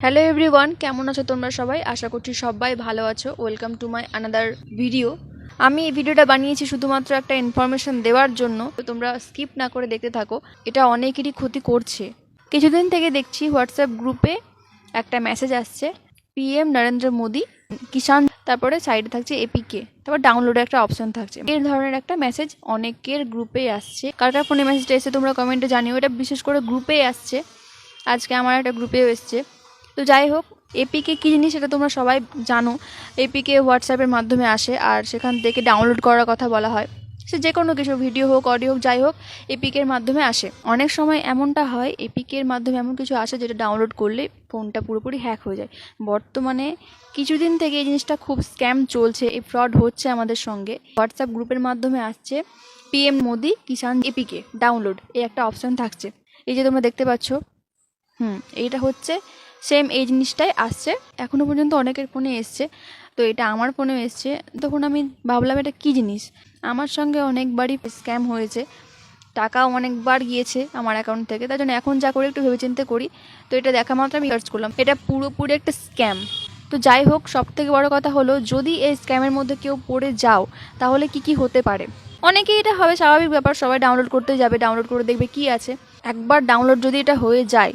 Hello everyone কেমন আছো তোমরা সবাই? আশা করছি সবাই ভালো আছো। Welcome to my another video আমি এই ভিডিওটা বানিয়েছি শুধুমাত্র একটা ইনফরমেশন দেওয়ার জন্য। তোমরা স্কিপ না করে দেখতে থাকো। এটা অনেকেরই ক্ষতি করছে। কিছুদিন থেকে দেখছি হোয়াটসঅ্যাপ গ্রুপে একটা মেসেজ আসছে। পিএম নরেন্দ্র মোদী কিষাণ তারপরে সাইডে থাকছে এপিকে তারপর ডাউনলোডের একটা অপশন থাকছে। এই ধরনের একটা মেসেজ অনেকের গ্রুপে আসছে। কার কার ফোনে মেসেজটা এসে তোমরা কমেন্টে জানিও। এটা বিশেষ করে গ্রুপেই আসছে। আজকে আমার একটা গ্রুপেও এসছে। তো যাই হোক এপিকে কী জিনিস সেটা তোমরা সবাই জানো। এপিকে হোয়াটসঅ্যাপের মাধ্যমে আসে আর সেখান থেকে ডাউনলোড করার কথা বলা হয়। সে যে কোনো কিছু ভিডিও হোক অডিও হোক, যাই হোক এপিকের মাধ্যমে আসে। অনেক সময় এমনটা হয় এপিকের মাধ্যমে এমন কিছু আসে যেটা ডাউনলোড করলে ফোনটা পুরোপুরি হ্যাক হয়ে যায়। বর্তমানে কিছুদিন থেকে এই জিনিসটা খুব স্ক্যাম চলছে, এই ফ্রড হচ্ছে আমাদের সঙ্গে। হোয়াটসঅ্যাপ গ্রুপের মাধ্যমে আসছে PM Modi Kisan APK download এই একটা অপশান থাকছে। এই যে তোমরা দেখতে পাচ্ছ, হুম, এইটা হচ্ছে সেম এই জিনিসটাই আসছে। এখনও পর্যন্ত অনেকের ফোনে এসছে। তো এটা আমার ফোনেও এসছে। তখন আমি ভাবলাম এটা কী জিনিস? আমার সঙ্গে অনেকবারই স্ক্যাম হয়েছে। টাকাও অনেকবার গিয়েছে আমার অ্যাকাউন্ট থেকে। তাই জন্য এখন যা করি একটু ভেবেচিন্তে করি। তো এটা দেখা মাত্র আমি সার্চ করলাম। এটা পুরোপুরি একটা স্ক্যাম তো যাই হোক সব থেকে বড় কথা হলো, যদি এই স্ক্যামের মধ্যে কেউ পড়ে যাও, তাহলে কি কি হতে পারে? অনেকেই এটা হবে স্বাভাবিক ব্যাপার, সবাই ডাউনলোড করতে যাবে ডাউনলোড করে দেখবে কি আছে। একবার ডাউনলোড যদি এটা হয়ে যায়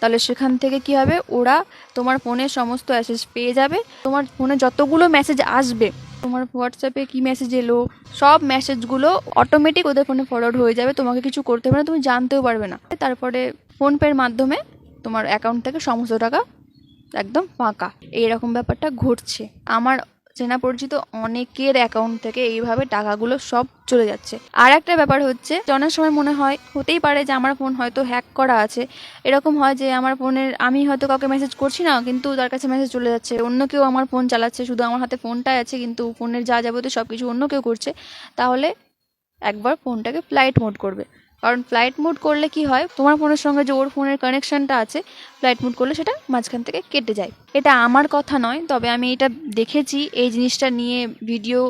তাহলে সেখান থেকে কি হবে? ওরা তোমার ফোনে সমস্ত মেসেজ পেয়ে যাবে। তোমার ফোনে যতগুলো মেসেজ আসবে, তোমার হোয়াটসঅ্যাপে কি মেসেজ এলো, সব মেসেজগুলো অটোমেটিক ওদের ফোনে ফরওয়ার্ড হয়ে যাবে। তোমাকে কিছু করতে হবে না, তুমি জানতেও পারবে না। তারপরে ফোনপের মাধ্যমে তোমার অ্যাকাউন্ট থেকে সমস্ত টাকা একদম ফাঁকা। এইরকম ব্যাপারটা ঘটছে। আমার চেনা পরিচিত অনেকের অ্যাকাউন্ট থেকে এইভাবে টাকাগুলো সব চলে যাচ্ছে। আর একটা ব্যাপার হচ্ছে অনেক সময় মনে হয়, হতেই পারে যে আমার ফোন হয়তো হ্যাক করা আছে। এরকম হয় যে আমার ফোনের আমি হয়তো কাউকে মেসেজ করছি না, কিন্তু তার কাছে মেসেজ চলে যাচ্ছে। অন্য কেউ আমার ফোন চালাচ্ছে, শুধু আমার হাতে ফোনটাই আছে, কিন্তু ফোনের যা যাবতীয় সব কিছু অন্য কেউ করছে, তাহলে একবার ফোনটাকে ফ্লাইট মোড করবে। কারণ ফ্লাইট মোড করলে কি হয়, তোমার ফোনের সঙ্গে যে ওর ফোনের কানেকশনটা আছে ফ্লাইট মোড করলে সেটা মাঝখান থেকে কেটে যায়। এটা আমার কথা নয়, তবে আমি এটা দেখেছি, এই জিনিসটা নিয়ে ভিডিও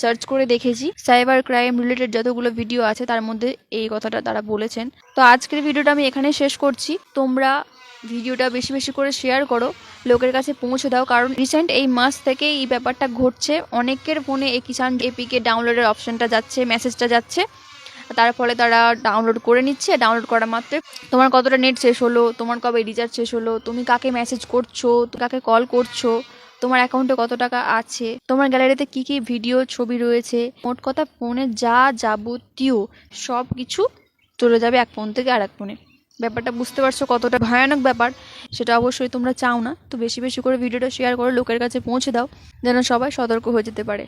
সার্চ করে দেখেছি। সাইবার ক্রাইম রিলেটেড যতগুলো ভিডিও আছে, তার মধ্যে এই কথাটা তারা বলেছেন। তো আজকের ভিডিওটা আমি এখানে শেষ করছি। তোমরা ভিডিওটা বেশি বেশি করে শেয়ার করো, লোকের কাছে পৌঁছে দাও, কারণ রিসেন্ট এই মাস থেকে এই ব্যাপারটা ঘটছে। অনেকের ফোনে এই কিষাণ এপিকে ডাউনলোডের অপশনটা যাচ্ছে মেসেজটা যাচ্ছে। তার ফলে তারা ডাউনলোড করে নিচ্ছে। ডাউনলোড করা মাত্রে তোমার কতটা নেট শেষ হলো, তোমার কবে রিচার্জ শেষ হলো, তুমি কাকে মেসেজ করছ, কাকে কল করছ, তোমার অ্যাকাউন্টে কত টাকা আছে, তোমার গ্যালারিতে কি কি ভিডিও ছবি রয়েছে, মোট কথা ফোনে যা যাবতীয় সব কিছু চলে যাবে এক ফোন থেকে আর এক ফোনে ব্যাপারটা বুঝতে পারছ কতটা ভয়ানক ব্যাপার, সেটা অবশ্যই তোমরা চাও না। তো বেশি বেশি করে ভিডিওটা শেয়ার করে লোকের কাছে পৌঁছে দাও, যেন সবাই সতর্ক হয়ে যেতে পারে।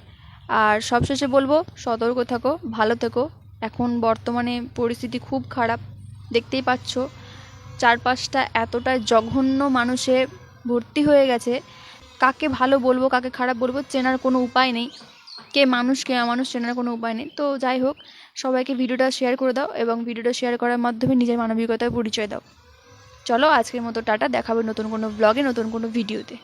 আর সবশেষে বলব, সতর্ক থাকো, ভালো থেকো এখন বর্তমানে পরিস্থিতি খুব খারাপ। দেখতেই পাচ্ছ, চারপাশটা এতটা জঘন্য মানুষে ভর্তি হয়ে গেছে। কাকে ভালো বলব, কাকে খারাপ বলব, চেনার কোনো উপায় নেই। কে মানুষ কে মানুষ চেনার কোনো উপায় নেই। তো যাই হোক, সবাইকে ভিডিওটা শেয়ার করে দাও এবং ভিডিওটা শেয়ার করার মাধ্যমে নিজের মানবিকতার পরিচয় দাও। চলো আজকের মতো টাটা, দেখাবে নতুন কোনো ব্লগে নতুন কোনো ভিডিওতে